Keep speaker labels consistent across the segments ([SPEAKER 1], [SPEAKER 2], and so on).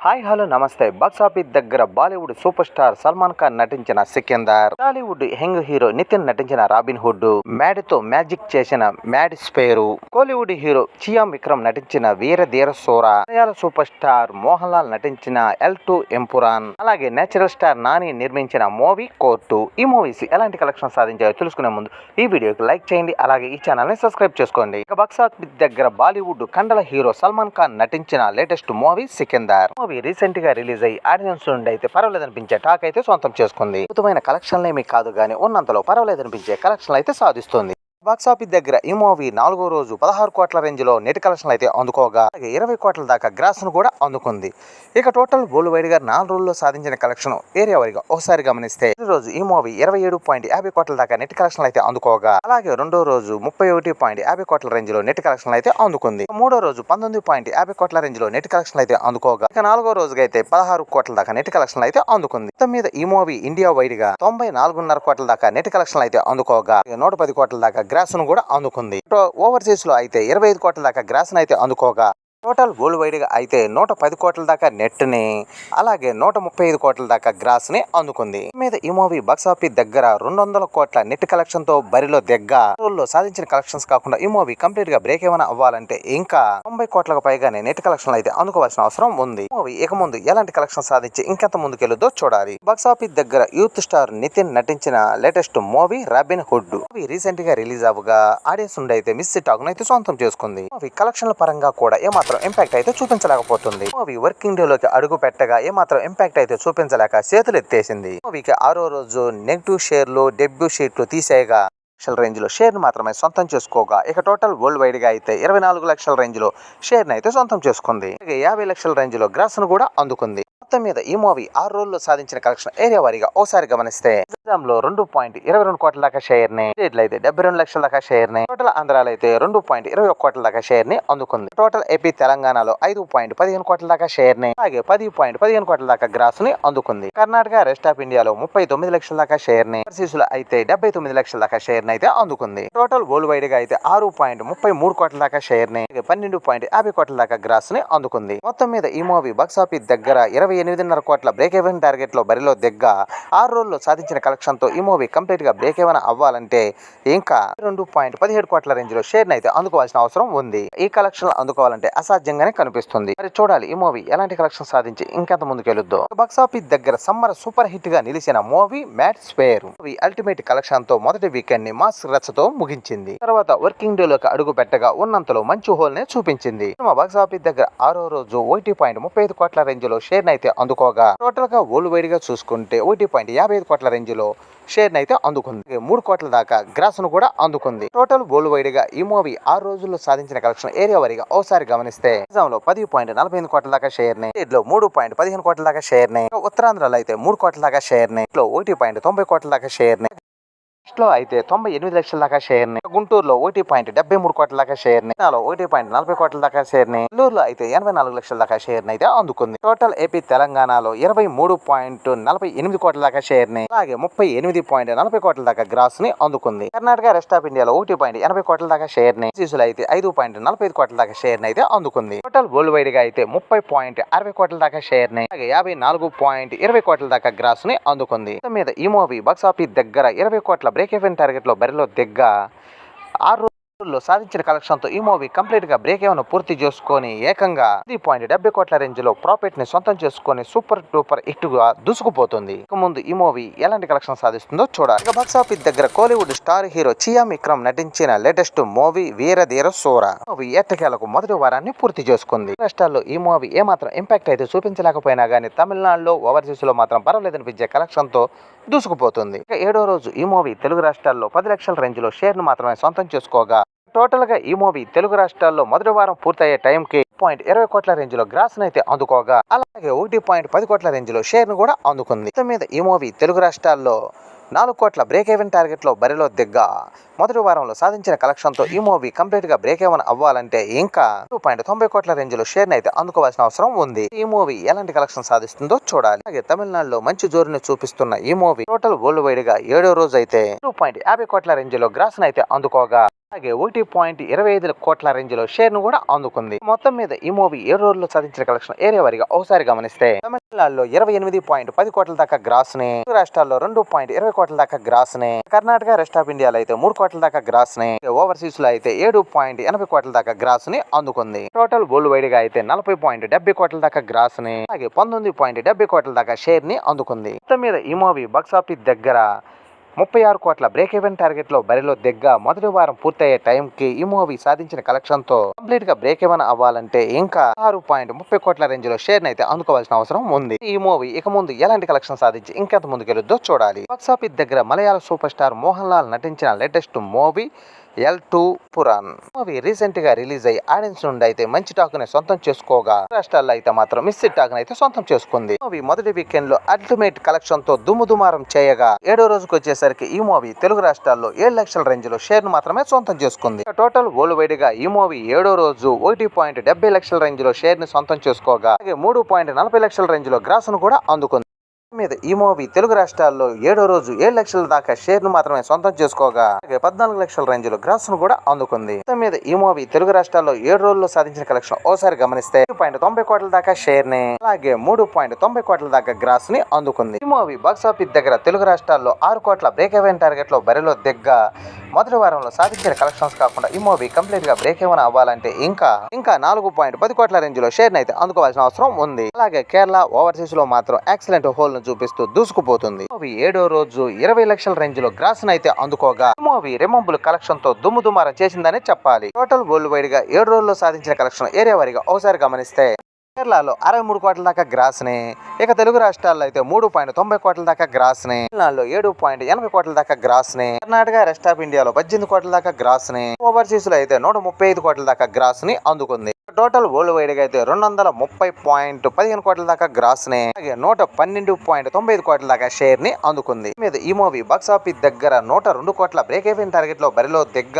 [SPEAKER 1] Hi hello నమస్తే. Box office దగ్గర Bollywood super star Salman Khan నటించిన Sikandar Tollywood young hero Nithiin నటించిన Robin Hood మ్యాడ్తో magic చేసిన Mad Square Kollywood hero Chiyaan Vikram నటించిన వీర ధీర సోర మలయాళ super star Mohan Lal నటించిన L two Empuraan అలాగే నేచురల్ స్టార్ నాని నిర్మించిన మూవీ కోర్టు ఈ మూవీస్ ఎలాంటి కలెక్షన్ సాధించాయో తెలుసుకునే ముందు ఈ వీడియోకి లైక్ చేయండి అలాగే ఈ ఛానల్ని సబ్స్క్రైబ్ చేసుకోండి. ఇక బాక్స్ ఆఫీస్ దగ్గర బాలీవుడ్ కండల హీరో సల్మాన్ ఖాన్ నటించిన లేటెస్ట్ మూవీ సికిందర్. మూవీ రీసెంట్గా రిలీజ్ అయ్యి ఆడియన్స్ నుండి అయితే పర్వాలేదు అనిపించే టాక్ అయితే సొంతం చేసుకుంది. అద్భుతమైన కలెక్షన్లు ఏమీ కాదు కానీ ఉన్నంతలో పర్వాలేదు అనిపించే కలెక్షన్లు అయితే సాధిస్తుంది. బాక్స్ ఆఫీస్ దగ్గర ఈ మూవీ నాలుగో రోజు పదహారు కోట్ల రేంజ్లో నెట్ కలెక్షన్ అయితే అందుకోగా అలాగే ఇరవై కోట్ల దాకా గ్రాస్ను కూడా అందుకుంది. ఇక టోటల్ బోల్డ్ వైడ్ నాలుగు రోజుల్లో సాధించిన కలెక్షన్ ఏరియా వారిగా ఒకసారి గమనిస్తే ఈ రోజు ఈ మూవీ ఇరవై ఏడు పాయింట్ యాభై కోట్ల దాకా నెట్ కలెక్షన్ అయితే అందుకోగా అలాగే రెండో రోజు ముప్పై ఒకటి పాయింట్ యాభై కోట్ల రేంజ్లో నెట్ కలెక్షన్ అయితే అందుకుంది. మూడో రోజు పంతొమ్మిది పాయింట్ యాభై కోట్ల రేంజ్లో నెట్ కలెక్షన్ అయితే అందుకోగా ఇక నాలుగో రోజుగా అయితే పదహారు కోట్ల దాకా నెట్ కలెక్షన్ అయితే అందుకుంది. మొత్తం మీద ఈ మూవీ ఇండియా వైడ్గా తొంభై నాలుగున్నర కోట్ల దాకా నెట్ కలెక్షన్ అయితే అందుకోగా నూట పది కోట్ల దాకా గ్రాస్ను కూడా అందుకుంది. ఓవర్సీస్లో అయితే ఇరవై ఐదు కోట్ల దాకా గ్రాస్ అయితే అందుకోగా టోటల్ వరల్డ్ వైడ్గా అయితే నూట పది కోట్ల దాకా నెట్ని అలాగే నూట ముప్పై ఐదు కోట్ల దాకా గ్రాస్ని అందుకుంది మీద ఈ మూవీ బాక్సాఫీస్ దగ్గర రెండు వందల కోట్ల నెట్ కలెక్షన్తో బరిలో దగ్గ రోజుల్లో సాధించిన కలెక్షన్స్ కాకుండా ఈ మూవీ కంప్లీట్గా బ్రేక్ ఏమైనా అవ్వాలంటే ఇంకా తొంభై కోట్లకు పైగానే నెట్ కలెక్షన్ అయితే అందుకోవాల్సిన అవసరం ఉంది. మూవీ ఇక ముందు ఎలాంటి కలెక్షన్ సాధించి ఇంకెంత ముందుకెళ్ళుదో చూడాలి. బాక్సాఫీస్ దగ్గర యూత్ స్టార్ నితిన్ నటించిన latest movie Robin Hood movie రీసెంట్గా రిలీజ్ అవ్వగా ఆడియన్స్ నుండి అయితే మిస్ టాక్ అయితే సొంతం చేసుకుంది. మూవీ కలెక్షన్ల పరంగా కూడా ఏమాత్రం ఇంపాక్ట్ అయితే చూపించలేకపోతుంది. మూవీ వర్కింగ్ డే లోకి అడుగు పెట్టగా ఏమాత్రం ఇంపాక్ట్ అయితే చూపించలేక చేతులు ఎత్తేసింది. మూవీకి ఆరో రోజు నెగిటివ్ షేర్లు డెబ్యూ షీట్లు తీసేయగా లక్షల రేంజ్లో షేర్ మాత్రమే సొంతం చేసుకోగా. ఇక టోటల్ వరల్డ్ వైడ్గా అయితే ఇరవై నాలుగు లక్షల రేంజ్లో షేర్ అయితే సొంతం చేసుకుంది. ఇక యాభై లక్షల రేంజ్లో గ్రాస్ను కూడా అందుకుంది. మొత్తం మీద ఈ మూవీ ఆరు రోజుల్లో సాధించిన కలెక్షన్ ఏరియా వారీగా ఓసారి గమనిస్తే నిజాంలో రెండు పాయింట్ ఇరవై రెండు కోట్ల దాకా షేర్ని స్టేట్ అయితే డెబ్బై రెండు లక్షల దాకా షేర్ని టోటల్ ఆంధ్రాలో అయితే రెండు పాయింట్ ఇరవై ఒక కోట్ల దాకా షేర్ని అందుకుంది. టోటల్ ఏపీ తెలంగాణలో ఐదు పాయింట్ పదిహేను కోట్ల దాకా షేర్ని అలాగే పది పాయింట్ పదిహేను కోట్ల దాకా గ్రాస్ని అందుకుంది. కర్ణాటక రెస్ట్ ఆఫ్ ఇండియాలో ముప్పై తొమ్మిది లక్షల దాకా షేర్ని లో అయితే డెబ్బై తొమ్మిది లక్షల దాకా షేర్ని అయితే అందుకుంది. టోటల్ వరల్డ్ వైడ్గా అయితే ఆరు పాయింట్ ముప్పై మూడు కోట్ల దాకా షేర్ని పన్నెండు పాయింట్ యాభై కోట్ల దాకా గ్రాస్ని అందుకుంది. మొత్తం మీద ఈ మూవీ బాక్స్ ఆఫీస్ దగ్గర ఇరవై ఎనిమిదిన్నర కోట్ల బ్రేక్ ఎవెన్ టార్గెట్లో బరిలో దగ్గ ఆరు రోజుల్లో సాధించిన కలెక్షన్ తో ఈ మూవీ కంప్లీట్గా బ్రేక్ ఏమైనా అవ్వాలంటే ఇంకా రెండు పాయింట్ పదిహేడు కోట్ల రేంజ్లో షేర్ అయితే అందుకోవాల్సిన అవసరం ఉంది. ఈ కలెక్షన్ అందుకోవాలంటే అసాధ్యంగానే కనిపిస్తుంది. మరి చూడాలి ఈ మూవీ ఎలాంటి కలెక్షన్ సాధించి ఇంకెంత ముందుకెళ్ళొద్దు బాక్స్ ఆఫీస్ దగ్గర సమ్మర్ సూపర్ హిట్గా నిలిచిన movie Mad Square movie ultimate కలెక్షన్తో మొదటి వీకెండ్ని మాస్ రచ్చతో ముగించింది. తర్వాత వర్కింగ్ డే లోకి అడుగు పెట్టగా ఉన్నంతలో మంచి హోల్ నే చూపించింది. సినిమా బాక్స్ ఆఫీస్ దగ్గర ఆరో రోజు ఒకటి పాయింట్ ముప్పై ఐదు కోట్ల రేంజ్లో షేర్ అయితే అందుకోగా. టోటల్గా వరల్డ్ వైడ్గా చూసుకుంటే ఒకటి పాయింట్ యాభై ఐదు కోట్ల రేంజ్లో షేర్ని అయితే అందుకుంది మూడు కోట్ల దాకా గ్రాస్ను కూడా అందుకుంది. టోటల్ వరల్డ్ వైడ్గా ఈ మూవీ ఆరు రోజుల్లో సాధించిన కలెక్షన్ ఏరియా వారీగా ఒకసారి గమనిస్తే లో పది పాయింట్ నలభై ఎనిమిది కోట్ల దాకా షేర్ని లో మూడు పాయింట్ పదిహేను కోట్ల దాకా షేర్ని ఉత్తరాంధ్రలో అయితే మూడు కోట్ల దాకా షేర్ని లో ఒకటి పాయింట్ తొంభై కోట్ల దాకా షేర్ని లో అయితే తొంభై ఎనిమిది లక్షల దాకా షేర్ని గుంటూరులో ఒకటి పాయింట్ డెబ్బై మూడు కోట్ల దాకా షేర్ని ఒకటి పాయింట్ నలభై కోట్ల దాకా షేర్ని నెల్లూరులో అయితే ఎనభై నాలుగు లక్షల దాకా షేర్ని అయితే అందుకుంది. టోటల్ ఏపీ తెలంగాణలో ఇరవై మూడు పాయింట్ నలభై ఎనిమిది కోట్ల దాకా షేర్ని అలాగే ముప్పై ఎనిమిది పాయింట్ నలభై కోట్ల దాకా గ్రాస్ని అందుకుంది. కర్ణాటక రెస్ట్ ఆఫ్ ఇండియాలో ఒకటి పాయింట్ ఎనభై కోట్ల దాకా షేర్ని సీసులు అయితే ఐదు పాయింట్ నలభై ఐదు కోట్ల దాకా షేర్ని అయితే అందుకుంది. టోటల్ వరల్డ్ వైడ్గా అయితే ముప్పై పాయింట్ అరవై కోట్ల దాకా షేర్ని అలాగే యాభై నాలుగు పాయింట్ ఇరవై కోట్ల దాకా గ్రాస్ని అందుకుంది. మీద ఈ మూవీ బాక్స్ ఆఫీస్ దగ్గర ఇరవై కోట్ల బ్రేక్ ఈవెన్ టార్గెట్లో బరిలో దిగ్గా ఆరు లో సాధించిన కలెక్షన్తో ఈ మూవీ కంప్లీట్గా బ్రేక్ ఏమైనా పూర్తి చేసుకొని ఏకంగా పది పాయింట్ డెబ్బై కోట్ల రేంజ్లో ప్రాఫిట్ని సొంతం చేసుకొని సూపర్ డూపర్ హిట్గా దూసుకుపోతుంది. ఇక ముందు ఈ మూవీ ఎలాంటి కలెక్షన్ సాధిస్తుందో చూడాలి. ఇక బాక్స్ ఆఫీస్ దగ్గర Kollywood star hero Chiyaan Vikram నటించిన లేటెస్ట్ మూవీ వీరధీర సూర. మూవీ ఎట్టకేలకు మొదటి వారాన్ని పూర్తి చేసుకుంది. రాష్ట్రాల్లో ఈ మూవీ ఏమాత్రం ఇంపాక్ట్ అయితే చూపించలేకపోయినా గానీ తమిళనాడులో ఓవర్సీస్లో మాత్రం పర్వాలేదనిపించే కలెక్షన్తో దూసుకుపోతుంది. ఇక ఏడో రోజు ఈ మూవీ తెలుగు రాష్ట్రాల్లో పది లక్షల రేంజ్లో షేర్ను మాత్రమే సొంతం చేసుకోగా టోటల్గా ఈ మూవీ తెలుగు రాష్ట్రాల్లో మొదటి వారం పూర్తయ్యే టైం కి పాయింట్ ఇరవై కోట్ల రేంజ్లో గ్రాస్ అయితే అందుకోగా అలాగే ఒకటి పాయింట్ పది కోట్ల రేంజ్లో షేర్ను కూడా అందుకుంది. మీద ఈ మూవీ తెలుగు రాష్ట్రాల్లో నాలుగు కోట్ల బ్రేక్ ఈవెన్ టార్గెట్లో బరిలో దిగ్గ మొదటి వారంలో సాధించిన కలెక్షన్తో ఈ మూవీ కంప్లీట్గా బ్రేక్ ఈవెన్ అవ్వాలంటే ఇంకా టూ పాయింట్ తొంభై కోట్ల రేంజ్లో షేర్ అయితే అందుకోవాల్సిన అవసరం ఉంది. ఈ మూవీ ఎలాంటి కలెక్షన్ సాధిస్తుందో చూడాలి. అలాగే తమిళనాడులో మంచి జోరుని చూపిస్తున్న ఈ మూవీ టోటల్ వరల్డ్ వైడ్గా ఏడో రోజు అయితే టూ పాయింట్ యాభై కోట్ల రేంజ్లో గ్రాస్ అయితే అందుకోగా అలాగే ఒకటి పాయింట్ ఇరవై ఐదు కోట్ల రేంజ్లో షేర్ను కూడా అందుకుంది. మొత్తం మీద ఈ మూవీ ఏ రోజుల్లో సాధించిన కలెక్షన్ ఏరియా వారిగా ఒకసారి గమనిస్తే తమిళనాడులో ఇరవై ఎనిమిది పాయింట్ పది కోట్ల దాకా గ్రాస్ని రాష్ట్రాల్లో రెండు పాయింట్ ఇరవై కోట్ల దాకా గ్రాస్ని కర్ణాటక రెస్ట్ ఆఫ్ ఇండియాలో అయితే మూడు కోట్ల దాకా గ్రాస్ని ఓవర్సీస్లో అయితే ఏడు పాయింట్ ఎనభై కోట్ల దాకా గ్రాస్ని అందుకుంది. టోటల్ వరల్డ్ వైడ్గా అయితే నలభై పాయింట్ డెబ్బై కోట్ల దాకా గ్రాస్ని అలాగే పంతొమ్మిది పాయింట్ డెబ్బై కోట్ల దాకా షేర్ని అందుకుంది. మొత్తం మీద ఈ మూవీ బాక్స్ ఆఫీస్ దగ్గర ముప్పై ఆరు కోట్ల బ్రేక్ ఈవెన్ టార్గెట్లో బరిలో దిగ్గ మొదటి వారం పూర్తయ్యే టైంకి ఈ మూవీ సాధించిన కలెక్షన్తో కంప్లీట్గా బ్రేక్ ఈవెన్ అవ్వాలంటే ఇంకా ఆరు పాయింట్ ముప్పై కోట్ల రేంజ్లో షేర్ అయితే అందుకోవాల్సిన అవసరం ఉంది. ఈ మూవీ ఇక ముందు ఎలాంటి కలెక్షన్ సాధించి ఇంకెంత ముందుకెళ్ళొద్దో చూడాలి. బాక్సాఫీస్ దగ్గర మలయాళ సూపర్ స్టార్ మోహన్ లాల్ నటించిన latest movie L two Empuraan movie రీసెంట్గా రిలీజ్ అయ్యి ఆడియన్స్ నుండి అయితే మంచి టాక్ని సొంతం చేసుకోగా. రాష్ట్రాల్లో అయితే మాత్రం మిస్ టాక్ అయితే సొంతం చేసుకుంది. మూవీ మొదటి వీకెండ్లో అల్టిమేట్ కలెక్షన్తో దుమ్ము దుమారం చేయగా ఏడో రోజుకు వచ్చేసరికి ఈ మూవీ తెలుగు రాష్ట్రాల్లో ఏడు లక్షల రేంజ్లో షేర్ను మాత్రమే సొంతం చేసుకుంది. టోటల్ వరల్డ్ వైడ్గా ఈ మూవీ ఏడో రోజు ఒకటి పాయింట్ డెబ్బై లక్షల రేంజ్లో షేర్ని సొంతం చేసుకోగా అలాగే మూడు పాయింట్ నలభై లక్షల రేంజ్లో గ్రాస్ను కూడా అందుకుంది. మీద ఈ మూవీ తెలుగు రాష్ట్రాల్లో ఏడో రోజు ఏడు లక్షల దాకా షేర్ను మాత్రమే సొంతం చేసుకోగా. పద్నాలుగు లక్షల రేంజ్లో గ్రాస్ను కూడా అందుకుంది. మీద ఈ మూవీ తెలుగు రాష్ట్రాల్లో ఏడు రోజుల్లో సాధించిన కలెక్షన్ ఓసారి గమనిస్తే పాయింట్ తొంభై కోట్ల దాకా షేర్ని అలాగే మూడు పాయింట్ తొంభై కోట్ల దాకా గ్రాస్ని అందుకుంది. ఈ మూవీ బాక్స్ ఆఫీస్ దగ్గర తెలుగు రాష్ట్రాల్లో ఆరు కోట్ల బ్రేక్ ఎవెన్ టార్గెట్లో బరిలో దిగ్గ మొదటి వారంలో సాధించిన కలెక్షన్స్ కాకుండా ఈ మూవీ కంప్లీట్గా బ్రేక్ ఏమైనా అవ్వాలంటే ఇంకా ఇంకా నాలుగు పాయింట్ పది కోట్ల రేంజ్లో షేర్ అయితే అందుకోవాల్సిన అవసరం ఉంది. అలాగే కేరళ ఓవర్సీస్లో మాత్రం ఎక్సలెంట్ హోల్ ను చూపిస్తూ దూసుకుపోతుంది. మూవీ ఏడో రోజు ఇరవై లక్షల రేంజ్లో గ్రాస్ అయితే అందుకోగా మూవీ రెమంబుల్ కలెక్షన్తో దుమ్ము దుమారం చేసిందనే చెప్పాలి. టోటల్ వరల్డ్ వైడ్గా ఏడు రోజుల్లో సాధించిన కలెక్షన్ ఏరియా వారిగా ఒకసారి గమనిస్తే కేరళలో అరవై మూడు కోట్ల దాకా గ్రాస్ని ఇక తెలుగు రాష్ట్రాల్లో అయితే మూడు పాయింట్ తొంభై కోట్ల దాకా గ్రాస్ని తమిళనాడులో ఏడు పాయింట్ ఎనభై కోట్ల దాకా గ్రాస్ నే కర్ణాటక రెస్ట్ ఆఫ్ ఇండియాలో పద్దెనిమిది కోట్ల దాకా గ్రాస్ని ఓవర్సీస్లో అయితే నూట ముప్పై ఐదు కోట్ల దాకా గ్రాస్ని అందుకుంది. టోటల్ వరల్డ్ వైడ్గా అయితే రెండు వందల ముప్పై పాయింట్ పదిహేను కోట్ల దాకా గ్రాస్ని అలాగే నూట పన్నెండు పాయింట్ తొంభై ఐదు కోట్ల దాకా షేర్ని అందుకుంది. మీద ఈ మూవీ బాక్స్ ఆఫీస్ దగ్గర నూట రెండు కోట్ల బ్రేక్ అయిపోయిన టార్గెట్లో బరిలో దిగ్గ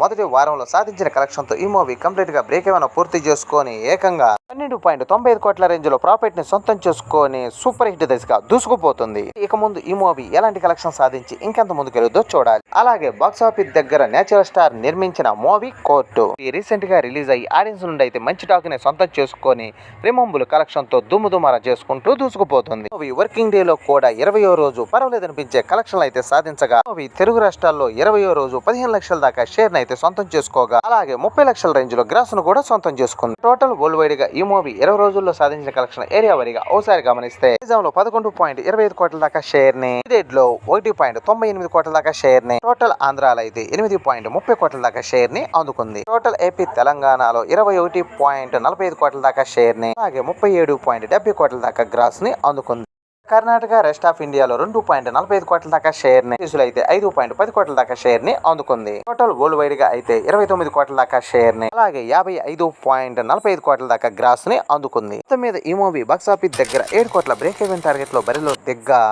[SPEAKER 1] మొదటి వారంలో సాధించిన కలెక్షన్తో ఈ మూవీ కంప్లీట్గా బ్రేక్ ఏమైనా పూర్తి చేసుకొని ఏకంగా పన్నెండు పాయింట్ తొంభై ఐదు కోట్ల రేంజ్లో ప్రాఫిట్ని సొంతం చేసుకొని సూపర్ హిట్ దిశగా దూసుకుపోతుంది. ఇక ముందు ఈ మూవీ ఎలాంటి కలెక్షన్ సాధించి ఇంకెంత ముందుకెళ్ళొద్దో చూడాలి. అలాగే బాక్స్ ఆఫీస్ దగ్గర నేచురల్ స్టార్ నిర్మించిన మూవీ కోర్టు. ఈ రీసెంట్గా రిలీజ్ అయ్యి ఆడియన్స్ నుండి అయితే మంచి టాక్ని సొంతం చేసుకొని రిమంబుల్ కలెక్షన్తో దుమ్ముదుమారా చేసుకుంటూ దూసుకుపోతుంది. మూవీ వర్కింగ్ డే లో కూడా ఇరవయో రోజు పర్వాలేదనిపించే కలెక్షన్లు అయితే సాధించగా మూవీ తెలుగు రాష్ట్రాల్లో ఇరవయో రోజు పదిహేను లక్షల దాకా షేర్ అయితే సొంతం చేసుకోగా అలాగే ముప్పై లక్షల రేంజ్లో గ్రాస్ను కూడా సొంతం చేసుకుంది. టోటల్ వరల్డ్ వైడ్గా ఈ మూవీ ఇరవై రోజుల్లో సాధించిన కలెక్షన్ ఏరియా వారిగా ఓసారి గమనిస్తే లో పదకొండు పాయింట్ ఇరవై ఐదు కోట్ల దాకా షేర్ని డేట్లో ఒకటి పాయింట్ తొంభై ఎనిమిది కోట్ల దాకా షేర్ని టోటల్ ఆంధ్రాలో అయితే ఎనిమిది పాయింట్ ముప్పై కోట్ల దాకా షేర్ని అందుకుంది. టోటల్ ఏపీ తెలంగాణలో ఇరవై ఒకటి పాయింట్ నలభై ఐదు కోట్ల దాకా షేర్ని అలాగే ముప్పై ఏడు పాయింట్ డెబ్బై కోట్ల దాకా గ్రాస్ని అందుకుంది. కర్ణాటక రెస్ట్ ఆఫ్ ఇండియాలో రెండు పాయింట్ నలభై ఐదు కోట్ల దాకా షేర్ని అయితే ఐదు పాయింట్ పది కోట్ల దాకా షేర్ని అందుకుంది. టోటల్ వరల్డ్ వైడ్గా అయితే ఇరవై తొమ్మిది కోట్ల దాకా షేర్ని అలాగే యాభై ఐదు పాయింట్ నలభై ఐదు కోట్ల దాకా గ్రాస్ని అందుకుంది. మొత్తం మీద ఈ మూవీ బాక్స్ ఆఫీస్ దగ్గర ఏడు కోట్ల బ్రేక్ ఈవెన్ టార్గెట్లో బరిలో దిగ్గా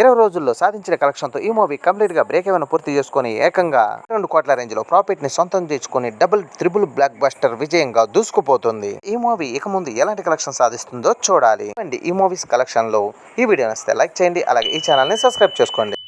[SPEAKER 1] ఇరవై రోజుల్లో సాధించిన కలెక్షన్తో ఈ మూవీ కంప్లీట్గా బ్రేక్ ఏమైనా పూర్తి చేసుకొని ఏకంగా రెండు కోట్ల రేంజ్లో ప్రాఫిట్ని సొంతం చేసుకుని డబుల్ త్రిబుల్ బ్లాక్ బస్టర్ విజయంగా దూసుకుపోతుంది. ఈ మూవీ ఇక ముందు ఎలాంటి కలెక్షన్ సాధిస్తుందో చూడాలి. అండి ఈ మూవీస్ కలెక్షన్లో ఈ వీడియో నచ్చితే లైక్ చేయండి అలాగే ఈ ఛానల్ని సబ్స్క్రైబ్ చేసుకోండి.